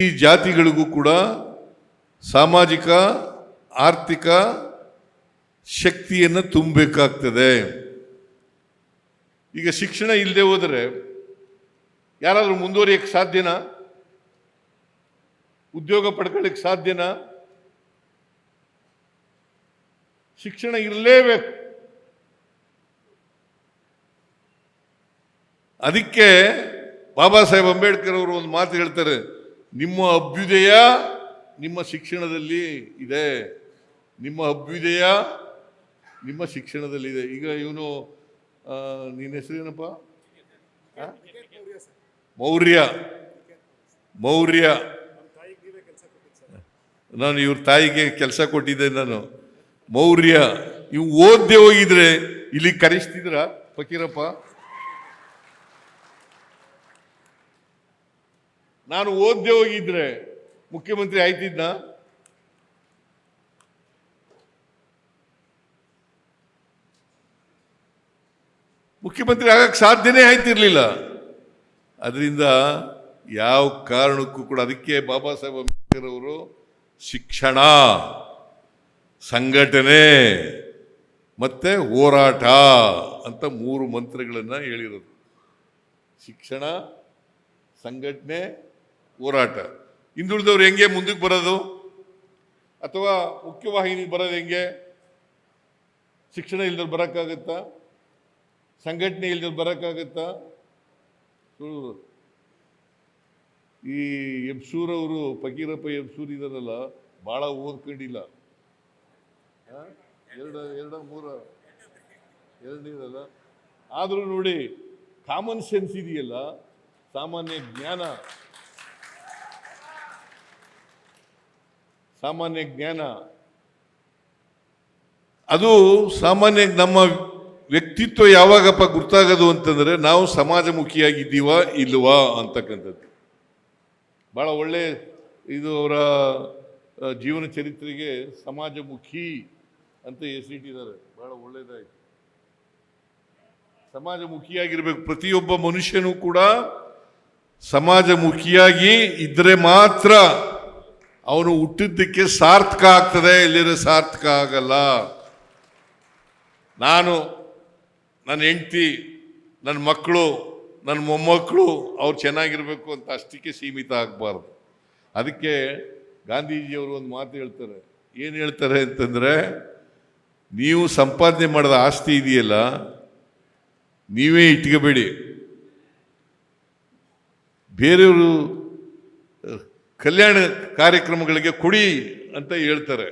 ಈ ಜಾತಿಗಳಿಗೂ ಕೂಡ ಸಾಮಾಜಿಕ, ಆರ್ಥಿಕ ಶಕ್ತಿಯನ್ನು ತುಂಬಬೇಕಾಗ್ತದೆ. ಈಗ ಶಿಕ್ಷಣ ಇಲ್ಲದೆ ಹೋದರೆ ಯಾರಾದರೂ ಮುಂದುವರಿಯಕ್ಕೆ ಸಾಧ್ಯನಾ? ಉದ್ಯೋಗ ಪಡ್ಕೊಳ್ಳಿಕ್ಕೆ ಸಾಧ್ಯನಾ? ಶಿಕ್ಷಣ ಇರಲೇಬೇಕು. ಅದಕ್ಕೆ ಬಾಬಾ ಸಾಹೇಬ್ ಅಂಬೇಡ್ಕರ್ ಅವರು ಒಂದು ಮಾತು ಹೇಳ್ತಾರೆ. ನಿಮ್ಮ ಅಭ್ಯುದಯ ನಿಮ್ಮ ಶಿಕ್ಷಣದಲ್ಲಿ ಇದೆ. ನಿಮ್ಮ ಅಭ್ಯುದಯ ನಿಮ್ಮ ಶಿಕ್ಷಣದಲ್ಲಿದೆ ಈಗ ಇವನು ನಿನ್ನ ಹೆಸರೇನಪ್ಪ? ಮೌರ್ಯ. ಮೌರ್ಯ. ನಾನು ಇವ್ರ ತಾಯಿಗೆ ಕೆಲಸ ಕೊಟ್ಟಿದ್ದೆ ನಾನು. ಮೌರ್ಯ. ಇವು ಓದ್ದೆ ಹೋಗಿದ್ರೆ, ಇಲ್ಲಿ ಕರೆಸ್ತಿದ್ರ, ಫಕೀರಪ್ಪ? ನಾನು ಓದ್ದೆ ಹೋಗಿದ್ರೆ ಮುಖ್ಯಮಂತ್ರಿ ಆಯ್ತಿದ್ನ? ಮುಖ್ಯಮಂತ್ರಿ ಆಗಕ್ಕೆ ಸಾಧ್ಯನೇ ಆಯ್ತಿರ್ಲಿಲ್ಲ. ಅದರಿಂದ ಯಾವ ಕಾರಣಕ್ಕೂ ಕೂಡ ಅದಕ್ಕೆ ಬಾಬಾ ಸಾಹೇಬ್ ಅಂಬೇಡ್ಕರ್ ಅವರು ಶಿಕ್ಷಣ, ಸಂಘಟನೆ ಮತ್ತೆ ಹೋರಾಟ ಅಂತ ಮೂರು ಮಂತ್ರಗಳನ್ನು ಹೇಳಿರೋದು. ಶಿಕ್ಷಣ, ಸಂಘಟನೆ ಹೋರಾಟ. ಹಿಂದುಳಿದವ್ರು ಹೆಂಗೆ ಮುಂದಕ್ಕೆ ಬರೋದು? ಅಥವಾ ಮುಖ್ಯವಾಹಿನಿಗೆ ಬರೋದು ಹೆಂಗೆ? ಶಿಕ್ಷಣ ಇಲ್ದಲ್ಲಿ ಬರೋಕ್ಕಾಗತ್ತಾ? ಸಂಘಟನೆ ಇಲ್ದಲ್ಲಿ ಬರೋಕ್ಕಾಗತ್ತಾ. ಈ ಎಬ್ಸೂರ್ ಅವರು, ಫಕೀರಪ್ಪ ಎಬ್ಸೂರ್ ಇದಾರಲ್ಲ ಭಾಳ ಓದ್ಕೊಂಡಿಲ್ಲ. ಎರಡು, ಎರಡ, ಮೂರ ಎರಡನೇದಲ್ಲ ಆದರೂ ನೋಡಿ ಕಾಮನ್ ಸೆನ್ಸ್ ಇದೆಯಲ್ಲ, ಸಾಮಾನ್ಯ ಜ್ಞಾನ. ಸಾಮಾನ್ಯ ಜ್ಞಾನ. ಅದು ಸಾಮಾನ್ಯ ನಮ್ಮ ವ್ಯಕ್ತಿತ್ವ ಯಾವಾಗಪ್ಪ ಗುರ್ತಾಗೋದು ಅಂತಂದ್ರೆ ನಾವು ಸಮಾಜಮುಖಿಯಾಗಿದ್ದೀವ ಇಲ್ವಾ ಅಂತಕ್ಕಂಥದ್ದು. ಬಹಳ ಒಳ್ಳೆ ಇದು ಅವರ ಜೀವನ ಚರಿತ್ರೆಗೆ ಸಮಾಜಮುಖಿ ಅಂತ ಹೆಸರಿಟ್ಟಿದ್ದಾರೆ. ಬಹಳ ಒಳ್ಳೇದಾಯ್ತು. ಸಮಾಜಮುಖಿಯಾಗಿರಬೇಕು. ಪ್ರತಿಯೊಬ್ಬ ಮನುಷ್ಯನೂ ಕೂಡ ಸಮಾಜಮುಖಿಯಾಗಿ ಇದ್ದರೆ ಮಾತ್ರ ಅವನು ಹುಟ್ಟಿದ್ದಕ್ಕೆ ಸಾರ್ಥಕ ಆಗ್ತದೆ ಇಲ್ಲಿರೋ ಸಾರ್ಥಕ ಆಗಲ್ಲ. ನಾನು ನನ್ನ ಹೆಂಡತಿ, ನನ್ನ ಮಕ್ಕಳು, ನನ್ನ ಮೊಮ್ಮಕ್ಕಳು, ಅವ್ರು ಚೆನ್ನಾಗಿರಬೇಕು ಅಂತ ಅಷ್ಟಕ್ಕೆ ಸೀಮಿತ ಆಗಬಾರ್ದು. ಅದಕ್ಕೆ ಗಾಂಧೀಜಿಯವರು ಒಂದು ಮಾತು ಹೇಳ್ತಾರೆ. ಏನು ಹೇಳ್ತಾರೆ ಅಂತಂದರೆ, ನೀವು ಸಂಪಾದನೆ ಮಾಡಿದ ಆಸ್ತಿ ಇದೆಯಲ್ಲ, ನೀವೇ ಇಟ್ಕೋಬೇಡಿ. ಬೇರೆಯವರು ಕಲ್ಯಾಣ ಕಾರ್ಯಕ್ರಮಗಳಿಗೆ ಕೊಡಿ ಅಂತ ಹೇಳ್ತಾರೆ.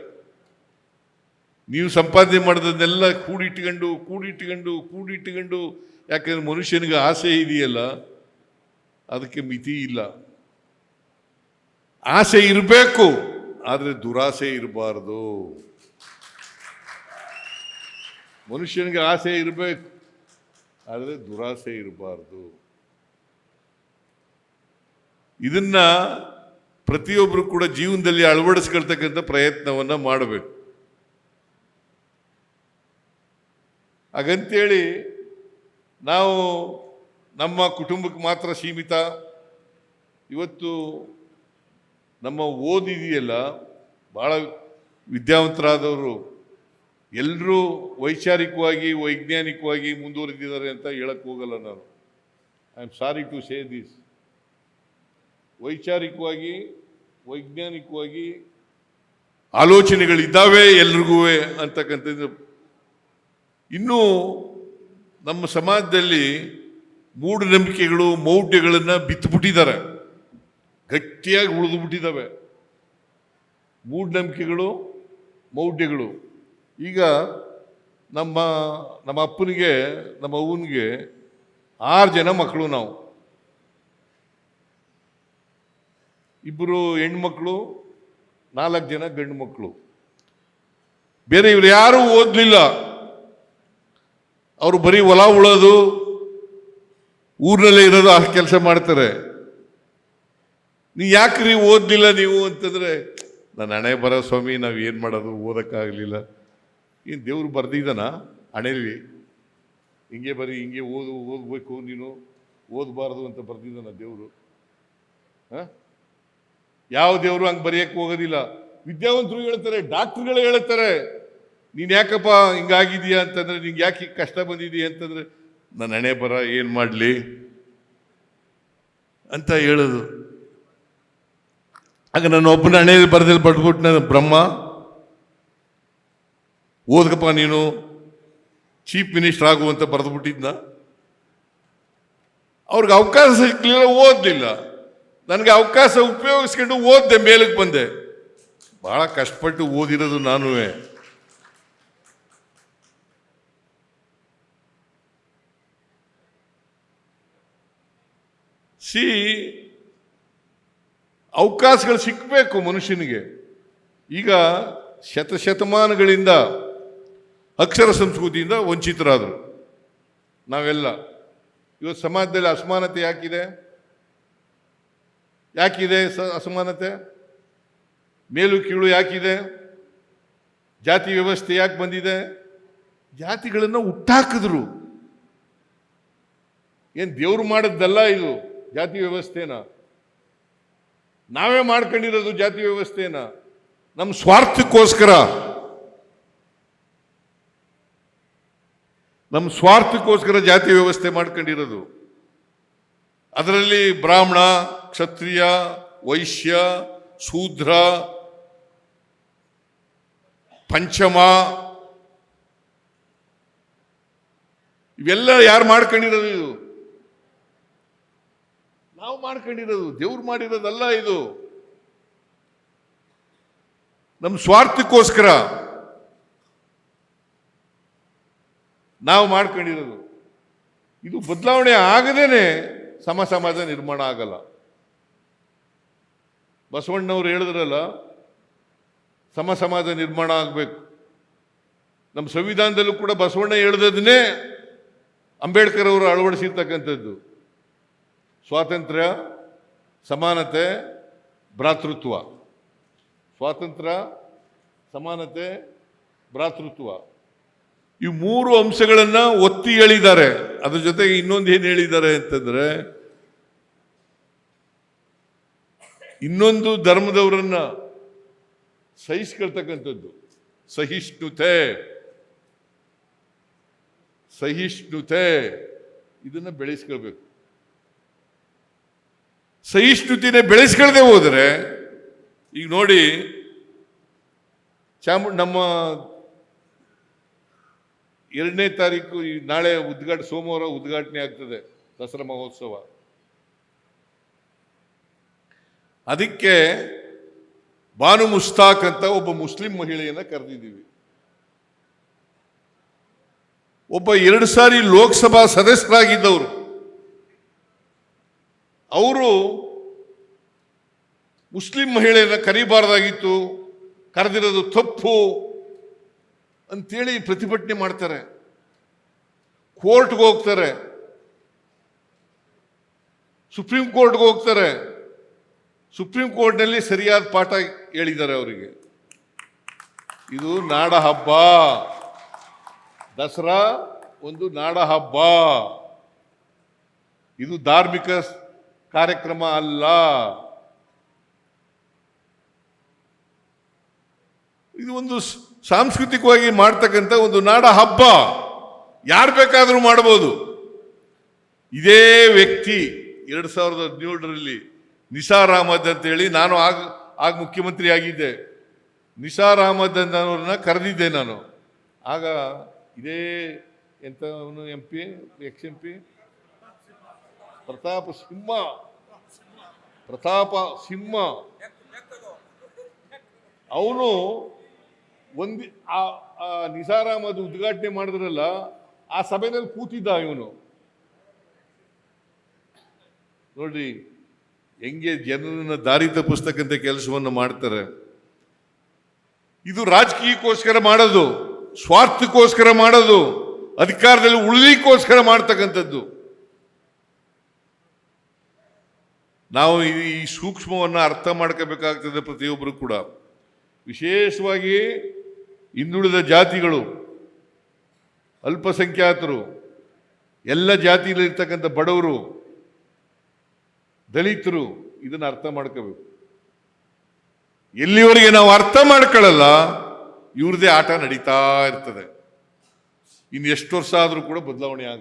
ನೀವು ಸಂಪಾದನೆ ಮಾಡಿದನ್ನೆಲ್ಲ ಕೂಡಿಟ್ಕೊಂಡು ಕೂಡಿಟ್ಕೊಂಡು ಕೂಡಿಟ್ಕೊಂಡು, ಯಾಕಂದ್ರೆ ಮನುಷ್ಯನಿಗೆ ಆಸೆ ಇದೆಯಲ್ಲ, ಅದಕ್ಕೆ ಮಿತಿ ಇಲ್ಲ. ಆಸೆ ಇರಬೇಕು, ಆದರೆ ದುರಾಸೆ ಇರಬಾರ್ದು. ಮನುಷ್ಯನಿಗೆ ಆಸೆ ಇರಬೇಕು, ಆದರೆ ದುರಾಸೆ ಇರಬಾರ್ದು. ಇದನ್ನ ಪ್ರತಿಯೊಬ್ಬರು ಕೂಡ ಜೀವನದಲ್ಲಿ ಅಳವಡಿಸ್ಕೊಳ್ತಕ್ಕಂಥ ಪ್ರಯತ್ನವನ್ನು ಮಾಡಬೇಕು. ಹಾಗಂತೇಳಿ ನಾವು ನಮ್ಮ ಕುಟುಂಬಕ್ಕೆ ಮಾತ್ರ ಸೀಮಿತ. ಇವತ್ತು ನಮ್ಮ ಓದಿದೆಯಲ್ಲ ಭಾಳ ವಿದ್ಯಾವಂತರಾದವರು ಎಲ್ಲರೂ ವೈಚಾರಿಕವಾಗಿ, ವೈಜ್ಞಾನಿಕವಾಗಿ ಮುಂದುವರೆದಿದ್ದಾರೆ ಅಂತ ಹೇಳಕ್ಕೆ ಹೋಗಲ್ಲ ನಾನು. I am sorry to say this ವೈಚಾರಿಕವಾಗಿ, ವೈಜ್ಞಾನಿಕವಾಗಿ ಆಲೋಚನೆಗಳಿದ್ದಾವೆ ಎಲ್ರಿಗೂ ಅಂತಕ್ಕಂಥದ್ದು. ಇನ್ನೂ ನಮ್ಮ ಸಮಾಜದಲ್ಲಿ ಮೂಢನಂಬಿಕೆಗಳು, ಮೌಢ್ಯಗಳನ್ನು ಬಿತ್ತುಬಿಟ್ಟಿದ್ದಾರೆ ಗಟ್ಟಿಯಾಗಿ ಉಳಿದು ಬಿಟ್ಟಿದ್ದಾವೆ. ಮೂಢನಂಬಿಕೆಗಳು, ಮೌಢ್ಯಗಳು. ಈಗ ನಮ್ಮ ನಮ್ಮ ಅಪ್ಪನಿಗೆ, ನಮ್ಮ ಅವ್ವನಿಗೆ ಆರು ಜನ ಮಕ್ಕಳು ನಾವು. ಇಬ್ಬರು ಹೆಣ್ಮಕ್ಳು, ನಾಲ್ಕು ಜನ ಗಂಡು ಮಕ್ಕಳು ಬೇರೆ ಇವರು ಯಾರೂ ಓದಲಿಲ್ಲ. ಅವರು ಬರೀ ಹೊಲ ಉಳೋದು, ಊರಿನಲ್ಲೇ ಇರೋದು ಆ ಕೆಲಸ ಮಾಡ್ತಾರೆ. ನೀ ಯಾಕ್ರಿ ಓದಲಿಲ್ಲ ನೀವು ಅಂತಂದ್ರೆ ನನ್ನ ಹಣೆ ಬರೋ ಸ್ವಾಮಿ, ನಾವು ಏನು ಮಾಡೋದು? ಓದೋಕ್ಕಾಗಲಿಲ್ಲ. ಏನು ದೇವ್ರು ಬರ್ದಿದ್ದಾನ ಹಣೆಯಲ್ಲಿ ಹಿಂಗೆ ಬರೀ ಹಿಂಗೆ ಓದು, ಓದಬೇಕು ನೀನು? ಓದಬಾರ್ದು ಅಂತ ಬರ್ದಿದ್ದಾನ ದೇವರು. ಹಾಂ? ಯಾವ ದೇವರು ಹಂಗೆ ಬರೆಯಕ್ಕೆ ಹೋಗೋದಿಲ್ಲ. ವಿದ್ಯಾವಂತರು ಹೇಳ್ತಾರೆ, ಡಾಕ್ಟ್ರುಗಳೇ ಹೇಳ್ತಾರೆ, ನೀನು ಯಾಕಪ್ಪ ಹಿಂಗಾಗಿದೀಯಾ ಅಂತಂದ್ರೆ, ನಿಂಗೆ ಯಾಕೆ ಕಷ್ಟ ಬಂದಿದೀಯ ಅಂತಂದ್ರೆ, ನನ್ನ ಹಣೆ ಬರ, ಏನು ಮಾಡಲಿ? ಅಂತ ಹೇಳೋದು. ಆಗ ನನ್ನ ಒಬ್ಬನ ಹಣೆ ಬರದಲ್ಲಿ ಪಟ್ಬಿಟ್ಟು ನಾನು, ಬ್ರಹ್ಮ, ಓದ್ಕಪ್ಪ ನೀನು, ಚೀಫ್ ಮಿನಿಸ್ಟರ್ ಆಗುವಂತ ಬರೆದ್ಬಿಟ್ಟಿದ್ದ ಅವ್ರಿಗೆ ಅವಕಾಶ ಸಿಕ್ಕಲಿಲ್ಲ ಓದಲಿಲ್ಲ. ನನಗೆ ಅವಕಾಶ ಉಪಯೋಗಿಸ್ಕೊಂಡು ಓದ್ದೆ, ಮೇಲಕ್ಕೆ ಬಂದೆ. ಬಹಳ ಕಷ್ಟಪಟ್ಟು ಓದಿರೋದು ನಾನು ಸಿ, ಅವಕಾಶಗಳು ಸಿಕ್ಕಬೇಕು ಮನುಷ್ಯನಿಗೆ. ಈಗ ಶತಶತಮಾನಗಳಿಂದ ಅಕ್ಷರ ಸಂಸ್ಕೃತಿಯಿಂದ ವಂಚಿತರಾದರು. ನಾವೆಲ್ಲ. ಇವತ್ತು ಸಮಾಜದಲ್ಲಿ ಅಸಮಾನತೆ ಯಾಕಿದೆ? ಯಾಕಿದೆ ಅಸಮಾನತೆ? ಮೇಲು ಕೀಳು ಯಾಕಿದೆ? ಜಾತಿ ವ್ಯವಸ್ಥೆ ಯಾಕೆ ಬಂದಿದೆ? ಜಾತಿಗಳನ್ನು ಹುಟ್ಟಾಕಿದ್ರು. ಏನು ದೇವ್ರು ಮಾಡಿದ್ದಲ್ಲ ಇದು ಜಾತಿ ವ್ಯವಸ್ಥೆನ? ನಾವೇ ಮಾಡ್ಕೊಂಡಿರೋದು ಜಾತಿ ವ್ಯವಸ್ಥೆನ? ನಮ್ಮ ಸ್ವಾರ್ಥಕ್ಕೋಸ್ಕರ. ನಮ್ಮ ಸ್ವಾರ್ಥಕ್ಕೋಸ್ಕರ ಜಾತಿ ವ್ಯವಸ್ಥೆ ಮಾಡ್ಕೊಂಡಿರೋದು. ಅದರಲ್ಲಿ ಬ್ರಾಹ್ಮಣ ಕ್ಷತ್ರಿಯ, ವೈಶ್ಯ, ಶೂದ್ರ, ಪಂಚಮ, ಇವೆಲ್ಲ ಯಾರು ಮಾಡ್ಕೊಂಡಿರೋದು ಇದು? ನಾವು ಮಾಡ್ಕೊಂಡಿರೋದು, ದೇವ್ರು ಮಾಡಿರೋದಲ್ಲ ಇದು. ನಮ್ಮ ಸ್ವಾರ್ಥಕ್ಕೋಸ್ಕರ ನಾವು ಮಾಡ್ಕೊಂಡಿರೋದು. ಇದು ಬದಲಾವಣೆ ಆಗದೇನೆ ಸಮ ಸಮಾಜ ನಿರ್ಮಾಣ ಆಗಲ್ಲ. ಬಸವಣ್ಣವ್ರು ಹೇಳಿದ್ರಲ್ಲ, ಸಮ ಸಮಾಜ ನಿರ್ಮಾಣ ಆಗಬೇಕು. ನಮ್ಮ ಸಂವಿಧಾನದಲ್ಲೂ ಕೂಡ ಬಸವಣ್ಣ ಹೇಳ್ದದನ್ನೇ ಅಂಬೇಡ್ಕರ್ ಅವರು ಅಳವಡಿಸಿರ್ತಕ್ಕಂಥದ್ದು. ಸ್ವಾತಂತ್ರ್ಯ, ಸಮಾನತೆ, ಭ್ರಾತೃತ್ವ. ಸ್ವಾತಂತ್ರ್ಯ, ಸಮಾನತೆ, ಭ್ರಾತೃತ್ವ. ಈ ಮೂರು ಅಂಶಗಳನ್ನು ಒತ್ತಿ ಹೇಳಿದ್ದಾರೆ. ಅದ್ರ ಜೊತೆಗೆ ಇನ್ನೊಂದು ಏನು ಹೇಳಿದ್ದಾರೆ ಅಂತಂದ್ರೆ ಇನ್ನೊಂದು ಧರ್ಮದವರನ್ನ ಸಹಿಸ್ಕೊಳ್ತಕ್ಕಂಥದ್ದು. ಸಹಿಷ್ಣುತೆ. ಸಹಿಷ್ಣುತೆ. ಇದನ್ನ ಬೆಳೆಸ್ಕೊಳ್ಬೇಕು. ಸಹಿಷ್ಣುತಿನೇ ಬೆಳೆಸ್ಕೊಳ್ದೆ ಹೋದರೆ, ಈಗ ನೋಡಿ, ಚಾಮು, ನಮ್ಮ ಎರಡನೇ ತಾರೀಕು, ಈ ನಾಳೆ ಉದ್ಘಾಟ, ಸೋಮವಾರ ಉದ್ಘಾಟನೆ ಆಗ್ತದೆ, ದಸರಾ ಮಹೋತ್ಸವ. ಅದಕ್ಕೆ ಬಾನು ಮುಸ್ತಾಕ್ ಅಂತ ಒಬ್ಬ ಮುಸ್ಲಿಂ ಮಹಿಳೆಯನ್ನ ಕರೆದಿದ್ದೀವಿ. ಒಬ್ಬ ಎರಡು ಸಾರಿ ಲೋಕಸಭಾ ಸದಸ್ಯರಾಗಿದ್ದವರು. ಅವರು ಮುಸ್ಲಿಂ ಮಹಿಳೆಯನ್ನು ಕರೀಬಾರ್ದಾಗಿತ್ತು, ಕರೆದಿರೋದು ತಪ್ಪು ಅಂತೇಳಿ ಪ್ರತಿಭಟನೆ ಮಾಡ್ತಾರೆ. ಕೋರ್ಟ್ಗೆ ಹೋಗ್ತಾರೆ. ಸುಪ್ರೀಂ ಕೋರ್ಟ್ಗೆ ಹೋಗ್ತಾರೆ. ಸುಪ್ರೀಂ ಕೋರ್ಟ್ನಲ್ಲಿ ಸರಿಯಾದ ಪಾಠ ಹೇಳಿದ್ದಾರೆ ಅವರಿಗೆ. ಇದು ನಾಡ ಹಬ್ಬ. ದಸರಾ ಒಂದು ನಾಡ ಹಬ್ಬ. ಇದು ಧಾರ್ಮಿಕ ಕಾರ್ಯಕ್ರಮ ಅಲ್ಲ. ಇದು ಒಂದು ಸಾಂಸ್ಕೃತಿಕವಾಗಿ ಮಾಡ್ತಕ್ಕಂಥ ಒಂದು ನಾಡ ಹಬ್ಬ. ಯಾರು ಬೇಕಾದರೂ ಮಾಡಬಹುದು ಇದೇ ವ್ಯಕ್ತಿ ಎರಡು ಸಾವಿರದ ಹದಿನೇಳರಲ್ಲಿ ನಿಸಾರ್ ಅಹಮದ್ ಅಂತೇಳಿ ನಾನು ಆಗ ಆಗ ಮುಖ್ಯಮಂತ್ರಿ ಆಗಿದ್ದೆ ನಿಸಾರ್ ಅಹಮದ್ ಅನ್ನೋರನ್ನ ಕರೆದಿದ್ದೆ ನಾನು. ಆಗ ಇದೇ ಎಂತ ಅವನು M P ex M P Pratap Simha. Pratap Simha. ಅವನು ಒಂದು, ಆ ನಿಸಾರ್ ಅಹಮದ್ ಉದ್ಘಾಟನೆ ಮಾಡಿದ್ರಲ್ಲ, ಆ ಸಭೆಯಲ್ಲಿ ಕೂತಿದ್ದ ಇವನು. ನೋಡ್ರಿ ಹೆಂಗೆ ಜನರನ್ನ ದಾರಿ ತಪ್ಪಿಸ್ತಕ್ಕಂಥ ಕೆಲಸವನ್ನು ಮಾಡ್ತಾರೆ? ಇದು ರಾಜಕೀಯಕ್ಕೋಸ್ಕರ ಮಾಡೋದು, ಸ್ವಾರ್ಥಕ್ಕೋಸ್ಕರ ಮಾಡೋದು, ಅಧಿಕಾರದಲ್ಲಿ ಉಳಿಲಿಕ್ಕೋಸ್ಕರ ಮಾಡ್ತಕ್ಕಂಥದ್ದು. ನಾವು ಈ ಸೂಕ್ಷ್ಮವನ್ನು ಅರ್ಥ ಮಾಡ್ಕೋಬೇಕಾಗ್ತದೆ ಪ್ರತಿಯೊಬ್ಬರು ಕೂಡ. ವಿಶೇಷವಾಗಿ ಹಿಂದುಳಿದ ಜಾತಿಗಳು, ಅಲ್ಪಸಂಖ್ಯಾತರು, ಎಲ್ಲ ಜಾತಿಯಲ್ಲಿರ್ತಕ್ಕಂಥ ಬಡವರು ದಲಿತರು ಇದನ್ನ ಅರ್ಥ ಮಾಡ್ಕೋಬೇಕು. ಎಲ್ಲಿವರೆಗೆ ನಾವು ಅರ್ಥ ಮಾಡ್ಕೊಳ್ಳಲ್ಲ ಇವ್ರದೇ ಆಟ ನಡೀತಾ ಇರ್ತದೆ. ಇನ್ನು ಎಷ್ಟು ವರ್ಷ ಆದರೂ ಕೂಡ ಬದಲಾವಣೆ ಆಗ